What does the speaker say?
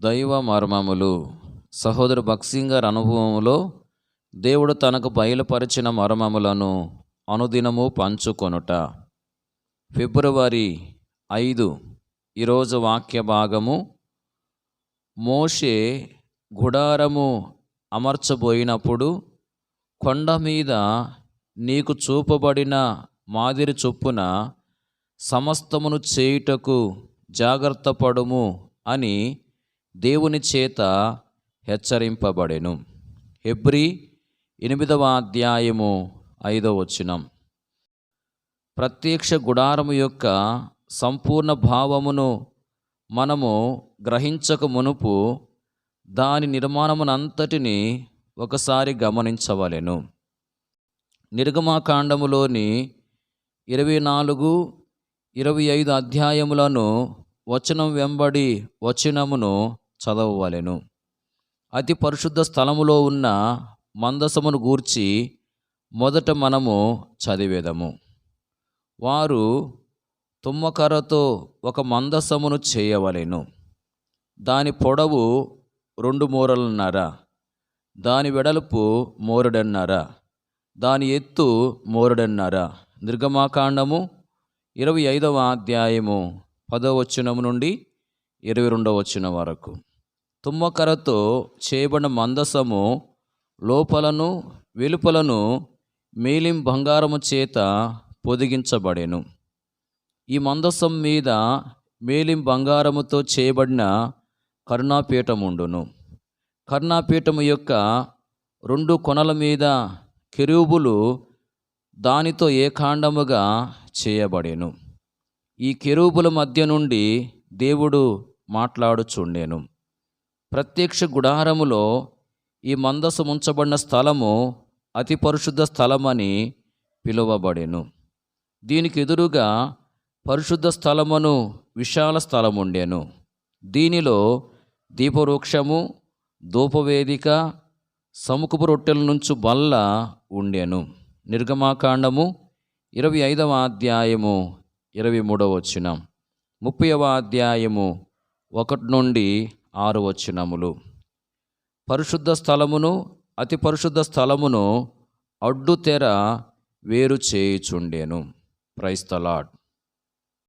దైవ మర్మములు. సహోదరు భక్సింగ్ గారి అనుభవములో దేవుడు తనకు బయలుపరిచిన మర్మములను అనుదినము పంచుకొనుట. ఫిబ్రవరి ఐదు ఈరోజు వాక్య భాగము. మోషే గుడారము అమర్చబోయినప్పుడు కొండ మీద నీకు చూపబడిన మాదిరి చొప్పున సమస్తమును చేయుటకు జాగ్రత్త పడుము అని దేవుని చేత హెచ్చరింపబడెను. హెబ్రి ఎనిమిదవ అధ్యాయము ఐదవ వచనం. ప్రత్యక్ష గుడారము యొక్క సంపూర్ణ భావమును మనము గ్రహించక మునుపు దాని నిర్మాణమునంతటిని ఒకసారి గమనించవలెను. నిర్గమాకాండములోని ఇరవై నాలుగు ఇరవై ఐదు అధ్యాయములను వచనం వెంబడి వచనమును చదవవలెను. అతి పరిశుద్ధ స్థలములో ఉన్న మందసమును గూర్చి మొదట మనము చదివేదము. వారు తుమ్మకర్రతో ఒక మందసమును చేయవలెను. దాని పొడవు రెండు మూరలున్నర దాని వెడల్పు మోరడన్నర దాని ఎత్తు మోరడన్నర. నిర్గమాకాండము ఇరవై ఐదవ అధ్యాయము పదవచనము నుండి ఇరవై రెండవ వచ్చిన వరకు. తుమ్మకరతో చేయబడిన మందసము లోపలను వెలుపలను మేలిం బంగారము చేత పొదిగించబడెను. ఈ మందసం మీద మేలిం బంగారముతో చేయబడిన కరుణాపీఠముండును. కరుణాపీఠము యొక్క రెండు కొనల మీద కెరూబులు దానితో ఏకాండముగా చేయబడెను. ఈ కెరూబుల మధ్య నుండి దేవుడు మాట్లాడుచుండెను. ప్రత్యక్ష గుడారములో ఈ మందసు ఉంచబడిన స్థలము అతి పరిశుద్ధ స్థలమని పిలువబడెను. దీనికి ఎదురుగా పరిశుద్ధ స్థలమును విశాల స్థలముండెను. దీనిలో దీపవృక్షము ధూపవేదిక సముఖపు రొట్టెల నుంచి బల్ల ఉండెను. నిర్గమాకాండము ఇరవై ఐదవ అధ్యాయము ఇరవై మూడవ వచ్చిన ముప్పైవ అధ్యాయము ఒకటి నుండి ఆరు వచనములు. పరిశుద్ధ స్థలమును అతి పరిశుద్ధ స్థలమును అడ్డు తెర వేరు చేయుచుండెను. ప్రైస్తలాడ్